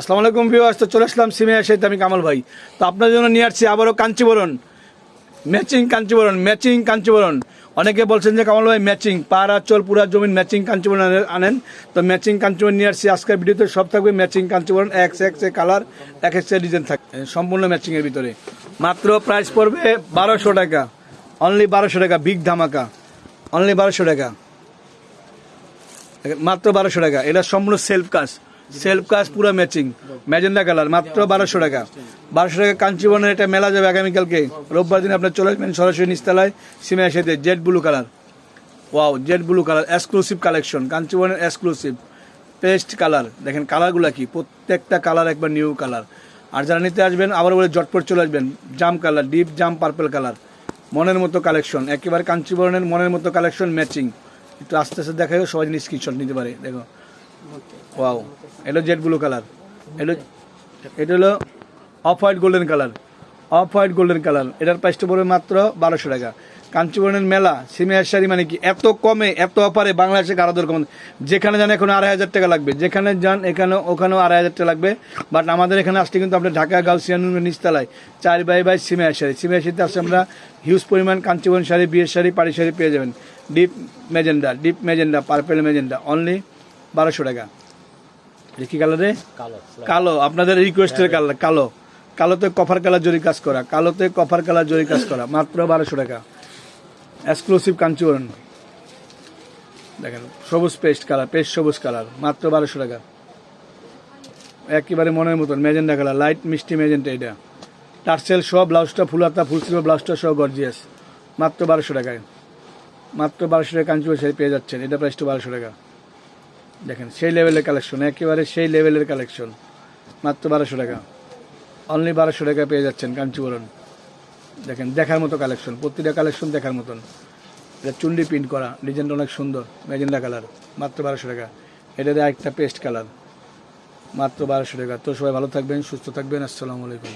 আসসালামু আলাইকুম ভিউয়ার্স, তো চলে আসলাম সিমে এসে আমি কামাল ভাই। তো আপনার জন্য নিয়ে আসছি আবারও কাঞ্চিবরণ ম্যাচিং কাঞ্চিবরণ ম্যাচিং কাঞ্চিবরণ অনেকে বলছেন যে কামাল ভাই, ম্যাচিং। পাড়া, চল, পুরা জমিন ম্যাচিং কাঞ্চিবরণ আনে- আনেন। তো ম্যাচিং কাঞ্চিবরণ নিয়ে আসছি আজকের ভিডিওতে। সব থাকবে matching Kanjivaram x x colour, এক এক্স ডিজাইন থাকবে সম্পূর্ণ ম্যাচিংয়ের ভিতরে। মাত্র প্রাইস পড়বে বারোশো টাকা। অনলি বারোশো টাকা বিগ ধামাকা। অনলি বারোশো টাকা। মাত্র বারোশো টাকা। এটা সম্পূর্ণ সেলফ কাজ। সেলফ কাজ পুরো ম্যাচিং ম্যাজেন্ডা কালার, মাত্র বারোশো টাকা। বারোশো টাকা কাঞ্চিবনের এটা মেলা যাবে আগামীকালকে। রোববার দিন আপনার চলে আসবেন সরাসরি নিস্তালায় সিমে এসেতে jade blue colour wow jade blue colour exclusive collection কাঞ্চিবনের exclusive paste colour দেখেন কালারগুলো কি? প্রত্যেকটা কালার একবার নিউ কালার আর যারা নিতে আসবেন, আবার বলে জটপট চলে আসবেন। জাম কালার ডিপ জাম পার্পল কালার মনের মতো কালেকশন একেবারে কাঞ্চিবরণের মনের মতো কালেকশন ম্যাচিং একটু আস্তে আস্তে দেখাই সবাই স্ক্রিনশট নিতে পারে, দেখো। ওয়াও এটা জেড ব্লু কালার এটা এটা হলো off white golden colour off white golden colour এটার প্রাইসটা পড়বে মাত্র বারোশো টাকা। কাঞ্চিবরণের মেলা সিমিয়ার শাড়ি মানে কি? এত কমে, এত অফারে বাংলাদেশে কারও দরকার যেখানে যান এখন আড়াই হাজার টাকা লাগবে। যেখানে যান এখানে, ওখানেও আড়াই হাজার টাকা লাগবে। বাট আমাদের এখানে আসলে কিন্তু আপনার ঢাকা, গাউসিয়ান, নিচতলায় চার বাই বাই সিমিয়ার শাড়ি। সিমিয়ার শাড়িতে আসলে আমরা হিউজ পরিমাণ কাঞ্চিবরণ শাড়ি, বিয়ের শাড়ি, পাড়ি শাড়ি পেয়ে যাবেন। Deep magenta deep magenta purple magenta only বারোশো টাকা। এটা কি কালারে কালো কালো আপনাদের রিকোয়েস্টের কালার কালো কালোতে কফার কালার জরি কাজ করা কালোতে কফার কালার জরি কাজ করা মাত্র বারোশো টাকা। এক্সক্লুসিভ কাঞ্চুরন দেখেন সবুজ পেস্ট কালার পেস্ট সবুজ কালার মাত্র বারোশো টাকা। একেবারে মনের মতন মেজেন্ডা কালার লাইট মিষ্টি মেজেন্টা এটা। টার্সেল সহ ব্লাউজটা ফুলাতা ফুল স্লিভ ব্লাউজটা সহ গর্জিয়াস মাত্র বারোশো টাকায়। মাত্র বারোশো টাকা কাঞ্চুর শাড়ি পেয়ে যাচ্ছেন এটা প্রাইসটা বারোশো টাকা। দেখেন, সেই লেভেলের কালেকশন একেবারে সেই লেভেলের কালেকশন মাত্র বারোশো টাকা। অনলি বারোশো টাকা পেয়ে যাচ্ছেন কাঞ্চিবরণ। দেখেন, দেখার মতো কালেকশন প্রতিটা কালেকশন দেখার মতন। এটা চুন্ডি প্রিন্ট করা ডিজাইনটা অনেক সুন্দর ম্যাজেন্ডা কালার মাত্র বারোশো টাকা। এটা এটাতে একটা পেস্ট কালার মাত্র বারোশো টাকা। তো সবাই ভালো থাকবেন, সুস্থ থাকবেন, আসসালামু আলাইকুম।